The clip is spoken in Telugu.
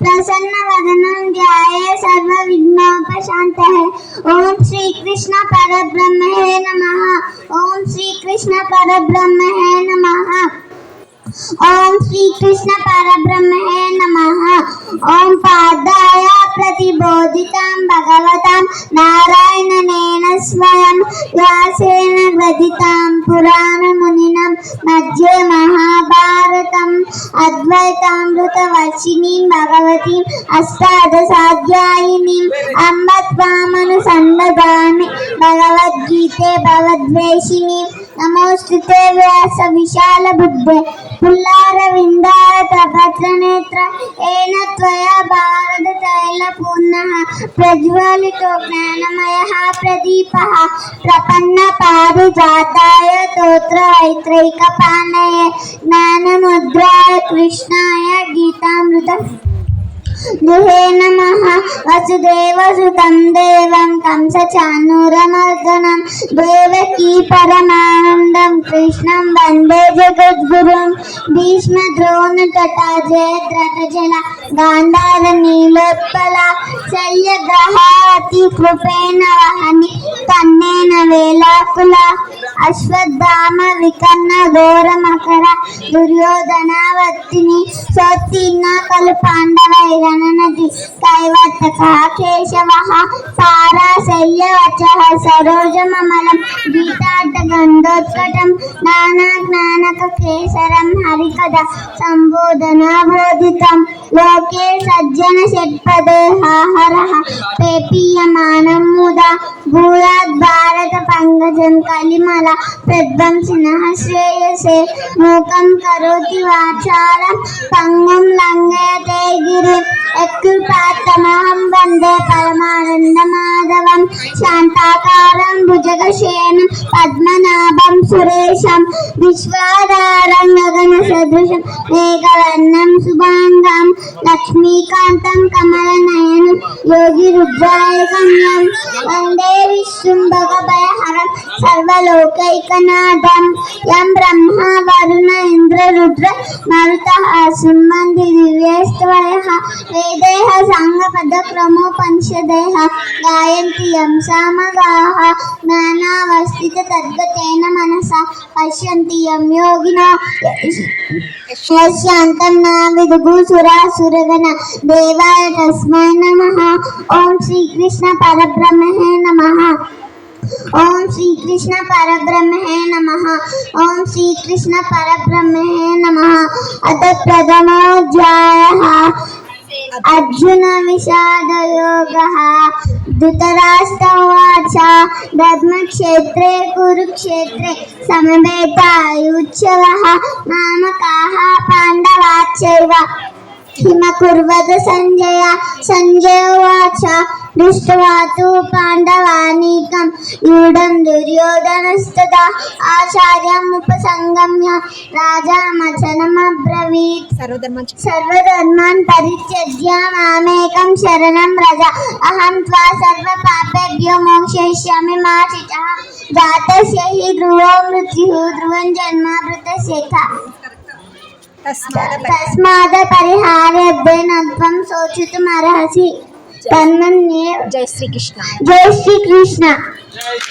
प्रसन्न वदनम ध्याये सर्व विघ्नोपशांत है ओम श्री कृष्ण पर ब्रह्म है नम। ओम श्री कृष्ण पर ब्रह्म है नम। ओम श्री कृष्ण पर ब्रह्म జ్ఞానం వ్యాసేన రదితాం పురాణమునినం మధ్య మహాభారతం అద్వైతామృతవర్షిణీం భగవతీం అష్టాదశాధ్యాయినీం అంబ త్వామను సన్నదామి భగవద్గీతే భగవద్వేషిణీం నమోస్తుతే వ్యాస విశాల బుద్ధే పుల్లార విందార తపత్ర నేత్ర ఏన త్వయా भारततैलपूर्णः प्रज्वलितो ज्ञानमयः प्रदीपः। प्रपन्नपारिजाताय तोत्रैत्रैकपाणये ज्ञानमुद्राय कृष्णाय गीतामृतम्। గుహే నమ వసుదేవ సుతం దేవం కంస చానూరమర్దనం దేవకి పరమానందం కృష్ణం వందే జగద్గురు భీష్మ ద్రోణ తటా జయద్రథజల గాంధార నీలోత్పల శల్యగ్రహాతి కృపేణ వహని తన్నేన వేలాకుల అశ్వత్థామ వికన్న ఘోరమకర దుర్యోధనా కైవత్తిని స్వత్తిన్న కలు పాండవైరనది కైవత్తక కేశవ పారాశల్యవచ సరోజమలం గీతార్థ గంధోత్కటం నానాజ్ఞానక కేసరం హరికథ సంబోధన బోధితం లోకే సజ్జన షట్పదే హాహర పేపీయమానం ముదా. భూయాద్ భారత పంకజం కలిమల ప్రధ్వంసిన శ్రేయసే. మూకం కరోతి వాచ വിശാലം പങ്ങും ലങ്ങേതേഗിരിം എക്കിൽ പാത്തമഹം വന്ദേ പരമാനന്ദ മാധവം. ശാന്താകാരം ഭുജകശേനം പത്മനാഭം സുരേശം. വിശ്വാധാരം ഗഗനസദൃശം മേഘവർണം സുഭാംഗം. ലക്ഷ്മീകാന്തം കമലനയനം യോഗി രുദ്രായ കന്യം വന്ദേ വിഷ്ണും ഭഗഭയഹരം സർവലോകൈകനാഥം. യം मरुतः सुमन्ति दिव्यस्त्वयः वेदैः साङ्गपदक्रमोपनिषदयः गायन्ति यं सामगाः ज्ञानावस्थिततद्गतेन मनसा पश्यन्ति यं योगिनो यस्यान्तं न विदुः देवाय तस्मै नमः ॐ श्रीकृष्ण ओम श्री कृष्ण परब्रह्म है नमः। ओम श्री कृष्ण परब्रह्म है नमः। अथ विषाद अर्जुनविषादयोगः धृतराष्ट्र उवाच धर्म क्षेत्रे कुरुक्षेत्रे समवेतायुत्सवः नामकाः पाण्डवाच्चैव किम कुर्वत सञ्जय सञ्जयवाच दृष्ट्वा तु पाण्डवानीकं यूढं दुर्योधनस्तदा आचार्यमुपसङ्गम्य राजामचनमब्रवीत् सर्वधर्मान् परित्यज्य मामेकं शरणं व्रज अहं त्वा सर्वपापेभ्यो मोक्षयिष्यामि मा चितः जातस्य हि ध्रुवो मृत्युः ध्रुवं जन्म തസ്മാത് പരിഹാരത്വം ശോചിത്തും അർഹസി തന്മന്യേ ജയ ശ്രീകൃഷ്ണ ജയ ശ്രീകൃഷ്ണ